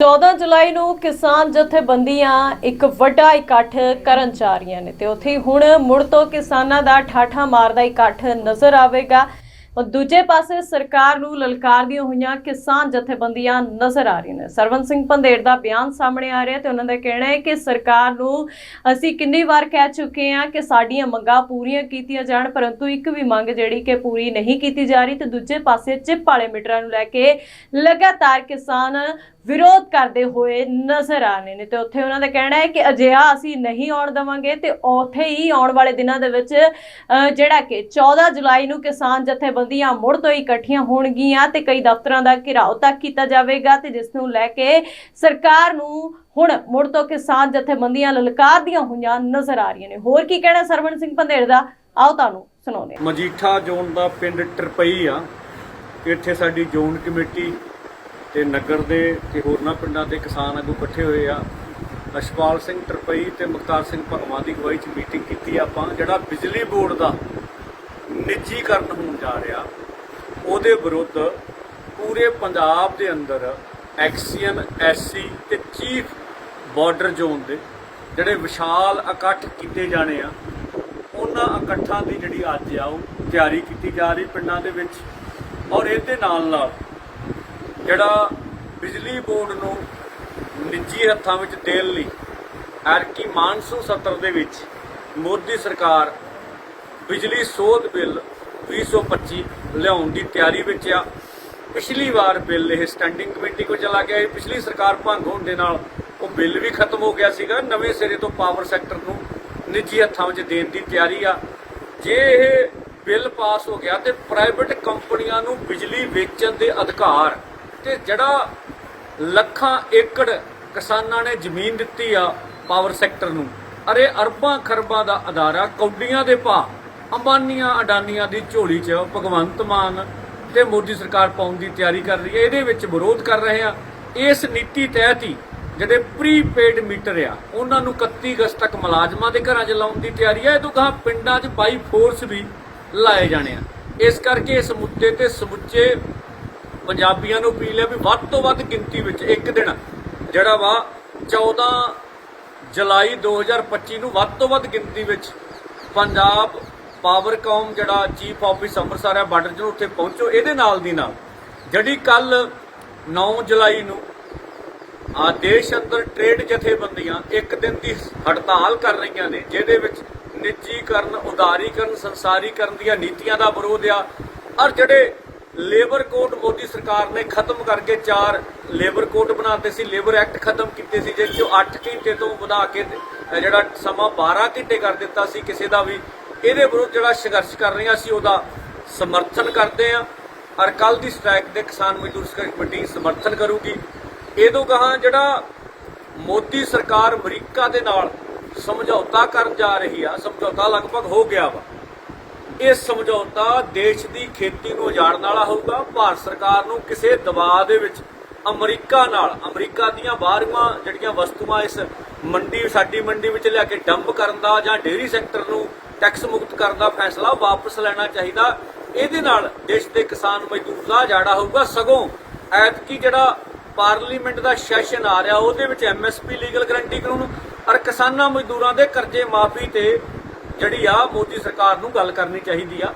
14 ਜੁਲਾਈ ਨੂੰ ਕਿਸਾਨ ਜਥੇਬੰਦੀਆਂ ਇੱਕ ਵੱਡਾ ਇਕੱਠ ਕਰਨ ਜਾ ਰਹੀਆਂ ਨੇ ਤੇ ਉੱਥੇ ਹੁਣ ਮੁੜ ਤੋਂ ਕਿਸਾਨਾਂ ਦਾ ਠਾਠਾ ਮਾਰਦਾ ਇਕੱਠ ਨਜ਼ਰ ਆਵੇਗਾ। ਔਰ ਦੂਜੇ ਪਾਸੇ ਸਰਕਾਰ ਨੂੰ ਲਲਕਾਰਦੀਆਂ ਹੋਈਆਂ ਕਿਸਾਨ ਜਥੇਬੰਦੀਆਂ ਨਜ਼ਰ ਆ ਰਹੀਆਂ ਨੇ। ਸਰਵਨ ਸਿੰਘ ਪੰਧੇਰ ਦਾ ਬਿਆਨ ਸਾਹਮਣੇ ਆ ਰਿਹਾ ਤੇ ਉਹਨਾਂ ਦਾ ਕਹਿਣਾ ਹੈ ਕਿ ਸਰਕਾਰ ਨੂੰ ਅਸੀਂ ਕਿੰਨੀ ਵਾਰ ਕਹਿ ਚੁੱਕੇ ਹਾਂ ਕਿ ਸਾਡੀਆਂ ਮੰਗਾਂ ਪੂਰੀਆਂ ਕੀਤੀਆਂ ਜਾਣ, ਪਰੰਤੂ ਇੱਕ ਵੀ ਮੰਗ ਜਿਹੜੀ ਕਿ ਪੂਰੀ ਨਹੀਂ ਕੀਤੀ ਜਾ ਰਹੀ ਤੇ ਦੂਜੇ ਪਾਸੇ ਚਿੱਪ ਵਾਲੇ ਮੀਟਰਾਂ ਨੂੰ ਲੈ ਕੇ ਲਗਾਤਾਰ ਕਿਸਾਨ ਵਿਰੋਧ ਕਰਦੇ ਹੋਏ ਨਜ਼ਰ ਆ ਰਹੇ ਨੇ ਤੇ ਉੱਥੇ ਉਹਨਾਂ ਦਾ ਕਹਿਣਾ ਹੈ ਕਿ ਅਜਿਹਾ ਅਸੀਂ ਨਹੀਂ ਆਉਣ ਦੇਵਾਂਗੇ ਤੇ ਉੱਥੇ ਹੀ ਆਉਣ ਵਾਲੇ ਦਿਨਾਂ ਦੇ ਵਿੱਚ ਜਿਹੜਾ ਕਿ 14 ਜੁਲਾਈ ਨੂੰ ਕਿਸਾਨ ਜਥੇਬੰਦੀ ਜਥੇਬੰਦੀਆਂ ਮੁੜ ਤੋਂ ਇਕੱਠੀਆਂ ਹੋਣਗੀਆਂ ਤੇ ਕਈ ਦਫ਼ਤਰਾਂ ਦਾ ਘਿਰਾਓ ਤੱਕ ਕੀਤਾ ਜਾਵੇਗਾ ਤੇ ਜਿਸ ਨੂੰ ਲੈ ਕੇ ਸਰਕਾਰ ਨੂੰ ਹੁਣ ਮੁੜ ਤੋਂ ਕਿਸਾਨ ਜਥੇਬੰਦੀਆਂ ਲਲਕਾਰਦੀਆਂ ਹੋਈਆਂ ਨਜ਼ਰ ਆ ਰਹੀਆਂ ਨੇ। ਹੋਰ ਕੀ ਕਹਿਣਾ ਸਰਵਣ ਸਿੰਘ ਪੰਧੇੜ ਦਾ? ਆਓ ਤੁਹਾਨੂੰ ਸੁਣਾਉਂਦੇ ਹਾਂ। ਮਜੀਠਾ ਜ਼ੋਨ ਦਾ ਪਿੰਡ ਟਰਪਈ ਆ। ਇੱਥੇ ਸਾਡੀ ਜ਼ੋਨ ਕਮੇਟੀ ਤੇ ਨਗਰ ਦੇ ਤੇ ਹੋਰਨਾਂ ਪਿੰਡਾਂ ਦੇ ਕਿਸਾਨ ਆਗੂ ਇਕੱਠੇ ਹੋਏ ਆ। ਅਸ਼ਪਾਲ ਸਿੰਘ ਟਰਪਈ ਤੇ ਮੁਖਤਾਰ ਸਿੰਘ ਭਗਵਾਨ ਦੀ ਅਗਵਾਈ 'ਚ ਮੀਟਿੰਗ ਕੀਤੀ ਆਪਾਂ। ਜਿਹੜਾ ਬਿਜਲੀ ਬੋਰਡ ਦਾ ਨਿੱਜੀਕਰਨ ਹੋਣ ਜਾ ਰਿਹਾ, ਉਹਦੇ ਵਿਰੁੱਧ ਪੂਰੇ ਪੰਜਾਬ ਦੇ ਅੰਦਰ ਐਕਸੀਅਨ ਐਸਸੀ ਤੇ ਚੀਫ ਬਾਰਡਰ ਜ਼ੋਨ ਦੇ ਜਿਹੜੇ ਵਿਸ਼ਾਲ ਇਕੱਠ ਕੀਤੇ ਜਾਣੇ ਆ, ਉਹਨਾਂ ਇਕੱਠਾਂ ਦੀ ਜਿਹੜੀ ਅੱਜ ਆ, ਉਹ ਤਿਆਰੀ ਕੀਤੀ ਜਾ ਰਹੀ ਪਿੰਡਾਂ ਦੇ ਵਿੱਚ ਔਰ ਇਹਦੇ ਨਾਲ ਨਾਲ ਜਿਹੜਾ ਬਿਜਲੀ ਬੋਰਡ ਨੂੰ ਨਿੱਜੀ ਹੱਥਾਂ ਵਿੱਚ ਦੇਣ ਲਈ ਐਰਕੀ ਮਾਨਸੂਨ ਸੱਤਰ ਦੇ ਵਿੱਚ ਮੋਦੀ ਸਰਕਾਰ ਬਿਜਲੀ ਸੋਧ ਬਿੱਲ 2025 ਲਿਆਉਣ ਦੀ ਤਿਆਰੀ ਵਿੱਚ ਆ। ਪਿਛਲੀ ਵਾਰ ਬਿੱਲ ਇਹ ਸਟੈਂਡਿੰਗ ਕਮੇਟੀ ਕੋਲ ਚਲਾ ਗਿਆ ਸੀ। ਪਿਛਲੀ ਸਰਕਾਰ ਭੰਗ ਹੋਣ ਦੇ ਨਾਲ ਉਹ ਬਿੱਲ ਵੀ ਖਤਮ ਹੋ ਗਿਆ ਸੀਗਾ। ਨਵੇਂ ਸਿਰੇ ਤੋਂ ਪਾਵਰ ਸੈਕਟਰ ਨੂੰ ਨਿੱਜੀ ਹੱਥਾਂ ਵਿੱਚ ਦੇਣ ਦੀ ਤਿਆਰੀ ਆ। ਜੇ ਇਹ ਬਿੱਲ ਪਾਸ ਹੋ ਗਿਆ ਤੇ ਪ੍ਰਾਈਵੇਟ ਕੰਪਨੀਆਂ ਨੂੰ ਬਿਜਲੀ ਵੇਚਣ ਦੇ ਅਧਿਕਾਰ ਤੇ ਜਿਹੜਾ ਲੱਖਾਂ ਏਕੜ ਕਿਸਾਨਾਂ ਨੇ ਜ਼ਮੀਨ ਦਿੱਤੀ ਆ ਪਾਵਰ ਸੈਕਟਰ ਨੂੰ, ਅਰੇ ਅਰਬਾਂ ਖਰਬਾਂ ਦਾ ਅਦਾਰਾ ਕੌਡੀਆਂ ਦੇ ਭਾਅ ਅੰਬਾਨੀਆਂ ਅਡਾਨੀਆਂ ਦੀ ਝੋਲੀ 'ਚ ਭਗਵੰਤ ਮਾਨ ਤੇ ਮੋਦੀ ਸਰਕਾਰ ਪਾਉਣ ਦੀ ਤਿਆਰੀ ਕਰ ਰਹੀ ਹੈ। ਇਹਦੇ ਵਿੱਚ ਵਿਰੋਧ ਕਰ ਰਹੇ ਆ। ਇਸ ਨੀਤੀ ਤਹਿਤ ਹੀ ਜਿਹੜੇ ਪ੍ਰੀਪੇਡ ਮੀਟਰ ਆ, ਉਹਨਾਂ ਨੂੰ 31 ਅਗਸਤ ਤੱਕ ਮੁਲਾਜ਼ਮਾਂ ਦੇ ਘਰਾਂ 'ਚ ਲਾਉਣ ਦੀ ਤਿਆਰੀ ਹੈ ਇਹ ਤੋਂ ਕਹਾ ਪਿੰਡਾਂ 'ਚ ਬਾਈ ਫੋਰਸ ਵੀ ਲਾਏ ਜਾਣੇ ਆ। ਇਸ ਕਰਕੇ ਇਸ ਮੁੱਦੇ ਤੇ ਸਮੁੱਚੇ ਪੰਜਾਬੀਆਂ ਨੂੰ ਅਪੀਲ ਹੈ ਵੀ ਵੱਧ ਤੋਂ ਵੱਧ ਗਿਣਤੀ ਵਿੱਚ ਇੱਕ ਦਿਨ ਜਿਹੜਾ ਵਾ 14 ਜੁਲਾਈ 2025 ਨੂੰ ਵੱਧ ਤੋਂ ਵੱਧ ਗਿਣਤੀ ਵਿੱਚ ਪੰਜਾਬ ਪਾਵਰਕਾਮ ਜਿਹੜਾ ਚੀਫ ਆਫਿਸ ਅੰਮ੍ਰਿਤਸਰ ਹੈ, ਬਾਰਡਰ ਜਿਹਨੂੰ ਉੱਥੇ ਪਹੁੰਚੋ, ਇਹਦੇ ਨਾਲ ਦੀ ਨਾਲ ਜਿਹੜੀ ਕੱਲ 9 ਜੁਲਾਈ ਨੂੰ ਆ ਦੇਸ਼ ਅੰਦਰ ਟ੍ਰੇਡ ਜਥੇਬੰਦੀਆਂ ਇੱਕ ਦਿਨ ਦੀ ਹੜਤਾਲ ਕਰ ਰਹੀਆਂ ਨੇ, ਜਿਹਦੇ ਵਿੱਚ ਨਿੱਜੀਕਰਨ, ਉਦਾਰੀਕਰਨ, ਸੰਸਾਰੀਕਰਨ ਦੀਆਂ ਨੀਤੀਆਂ ਦਾ ਵਿਰੋਧ ਆ। ਔਰ ਜਿਹੜੇ ਲੇਬਰ ਕੋਡ ਮੋਦੀ ਸਰਕਾਰ ਨੇ ਖਤਮ ਕਰਕੇ ਚਾਰ ਲੇਬਰ ਕੋਡ ਬਣਾਤੇ ਸੀ, ਲੇਬਰ ਐਕਟ ਖਤਮ ਕੀਤੇ ਸੀ, ਜਿਸ ਚੋਂ 8 ਘੰਟੇ ਤੋਂ ਵਧਾ ਕੇ ਜਿਹੜਾ ਸਮਾਂ 12 ਘੰਟੇ ਕਰ ਦਿੱਤਾ ਸੀ, ਕਿਸੇ ਦਾ ਵੀ ਇਹਦੇ ਵਿਰੁੱਧ ਜਿਹੜਾ ਸੰਘਰਸ਼ ਕਰ ਰਹੇ ਹਾਂ ਅਸੀਂ ਉਹਦਾ ਸਮਰਥਨ ਕਰਦੇ ਹਾਂ। ਔਰ ਕੱਲ ਦੀ ਸਟ੍ਰਾਈਕ ਦੇ ਕਿਸਾਨ ਮਜ਼ਦੂਰ ਸੰਘਰਸ਼ ਕਮੇਟੀ ਸਮਰਥਨ ਕਰੂਗੀ। ਇਹਦੋਂ ਕਹਾ ਜਿਹੜਾ ਮੋਦੀ ਸਰਕਾਰ ਅਮਰੀਕਾ ਦੇ ਨਾਲ ਸਮਝੌਤਾ ਕਰਨ ਜਾ ਰਹੀ ਆ, ਸਮਝੌਤਾ ਲਗਭਗ ਹੋ ਗਿਆ ਵਾ। ਇਹ ਸਮਝੌਤਾ ਦੇਸ਼ ਦੀ ਖੇਤੀ ਨੂੰ ਉਜਾੜਨ ਵਾਲਾ ਹੋਊਗਾ। ਭਾਰਤ ਸਰਕਾਰ ਨੂੰ ਕਿਸੇ ਦਬਾਅ ਦੇ ਵਿੱਚ ਅਮਰੀਕਾ ਨਾਲ, ਅਮਰੀਕਾ ਦੀਆਂ ਬਾਹਰਵਾਂ ਜਿਹੜੀਆਂ ਵਸਤੂਆਂ ਇਸ ਮੰਡੀ, ਸਾਡੀ ਮੰਡੀ ਵਿੱਚ ਲਿਆ ਕੇ ਡੰਪ ਕਰਨ ਦਾ ਜਾਂ ਡੇਅਰੀ ਸੈਕਟਰ ਨੂੰ ਟੈਕਸ ਮੁਕਤ ਕਰਨ ਦਾ ਫੈਸਲਾ ਵਾਪਸ ਲੈਣਾ ਚਾਹੀਦਾ। ਇਹਦੇ ਨਾਲ ਦੇਸ਼ ਦੇ ਕਿਸਾਨ ਮਜ਼ਦੂਰ ਦਾ ਉਜਾੜਾ ਹੋਊਗਾ। ਸਗੋਂ ਐਤਕੀ ਜਿਹੜਾ ਪਾਰਲੀਮੈਂਟ ਦਾ ਸੈਸ਼ਨ ਆ ਰਿਹਾ, ਉਹਦੇ ਵਿੱਚ ਐਮਐਸਪੀ ਲੀਗਲ ਗਰੰਟੀ ਕਾਨੂੰਨ ਔਰ ਕਿਸਾਨਾਂ ਮਜ਼ਦੂਰਾਂ ਦੇ ਕਰਜ਼ੇ ਮਾਫੀ ਤੇ ਜਿਹੜੀ ਆ ਮੋਦੀ ਸਰਕਾਰ ਨੂੰ ਗੱਲ ਕਰਨੀ ਚਾਹੀਦੀ ਆ।